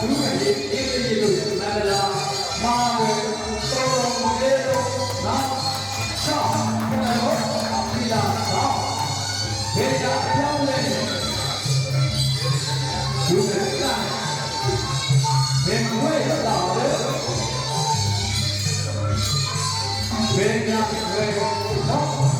ဒုက္ခရေအေးအေးလို့မန္တလာမာဝေတော်တော်လေးတော့နော်ချောင်းကတော့ဒီလာတော့ဘေးကအပြောင်းလဲဒုက္ခကဘယ်ဝဲတော့လဲဘယ်ကဝဲတော့အားလုံး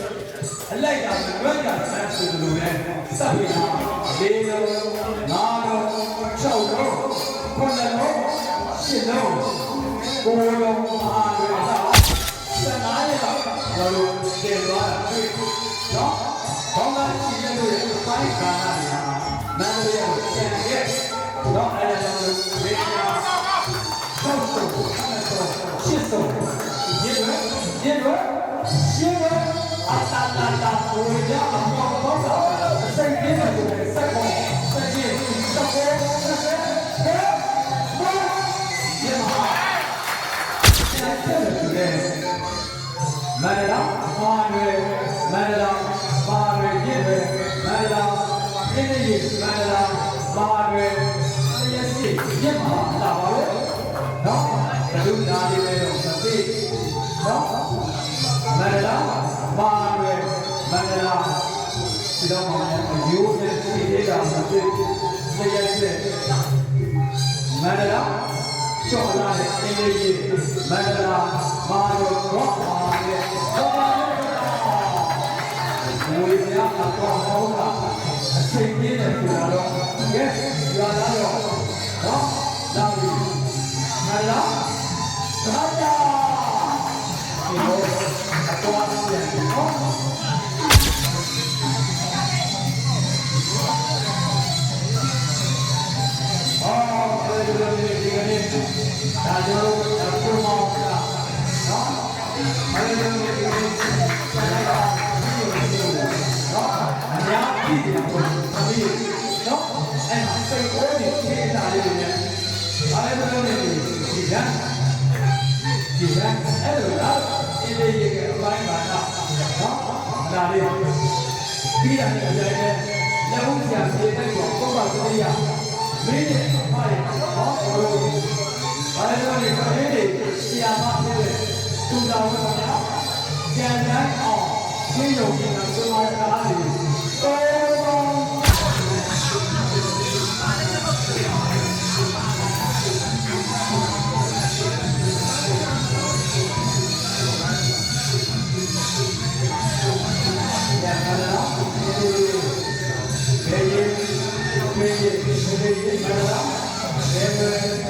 လာစက်တော့စက်ပေါ်စက်ကြီးစက်ပေါ်ကိုနဲ့စေလာရဟိုနာယောရောနော်နာယောရောပြီးပြီးလို့ဒီကတော့ဟိုကိစ္စမှာဒီမှာစားလာခဲ့တယ်ဆိုတဲ့ဟိုဒါလည်းတော့တော့နော်ဘာလာလဲတော့ဒီစစ်နော်စက်လေးရောစက်အားလုံးစက်တော့စက်ပေါ်အလိုက်တာဝက်တာဆန်းဆိုလိုလဲစပ်ပြီးတော့လေးလုံးငါးလုံး၆လုံးခုနှစ်လုံးရှစ်လုံးကိုယ်လုံးအားတွေတော့စက်နားရတော့ဘာလို့တင်သွားတာတွေ့နော်ဘောင်းသားရှိရလို့ရဲ့ပိုင်းကားရမန္တလေးကိုကျန်ခဲ့တော့အဲ့ဒါကြောင့်ဒီကဆောက်ဆုံးဆောက်ဆုံးရှစ်ဆုံးရစ်ရရစ်ရှင်းရအ တာတာတာကိုရအောင်တော့တော့စိတ်ပြည့်တယ်ကိုစက်ပေါ်စက်ကြီးစက်ပေါ်စက်ပေါ်ဟဲ့ဘောရမကျန်တယ်မန္တလာပါရွယ်မန္တလာပါရွယ်ရစ်ရွယ်မန္တလာပြည့်ရည်မန္တလာပါရွယ်ရည်စီရစ်မှာလာပါလို့နော်ဘယ်လိုနားလေးလဲတော့မသိနော်မန္တလာပါရွယ်မန္တလာ ဒီတော့မှအယိုးနဲ့စီလေးကမသိလျက်စစ်မန္တလာကျော်လာတဲ့အင်းလေးကြီးမန္တလာမာရောတော့ပါရဲ့တော့ပါရဲ့ဘုရားအတော်ဟောတာအချိန်ကြီးတယ်ဆိုတာတော့ကဲရွာလာတော့နော်လာပြီမန္တလာသာယာဒီလိုအတော်ပြန်နော် ရဲ့အပိုင်းပါတော့နော်ဒါလေးပြီးတာလည်းအကြိုက်နဲ့လက်ဦးဆရာပြေးတဲ့ကောပုပ္ပသတိယမင်းရဲ့ ဆရာမဖြစ်တဲ့သူတော်ဝတ်တာကျန်တိုင်းအောင်ရှင်းရုံနဲ့သူတော်ကားတွေတော်တော်ကျန်တာ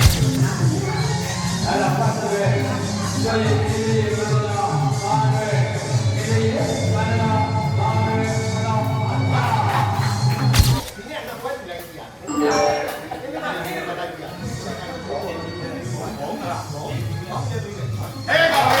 네, 해가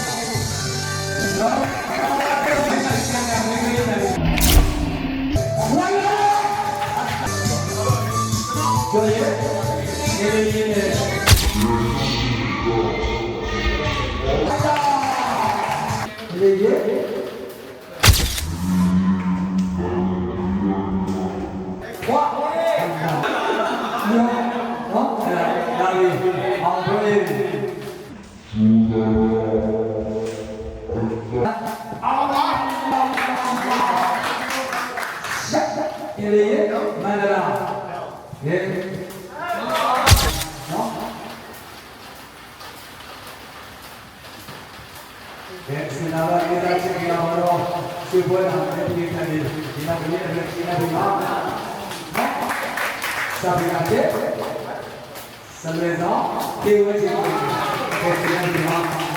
Ne diye? Nereye? Merhaba. Nereye? ဒီပွဲမှာလည်းဒီခံနေဒီမှာဒီနေ့လည်းဒီနေ့ဒီမှာစာပြတဲ့ဆံရသောဒီဝဲဒီမှာပေါ်ပြန်ဒီမှာ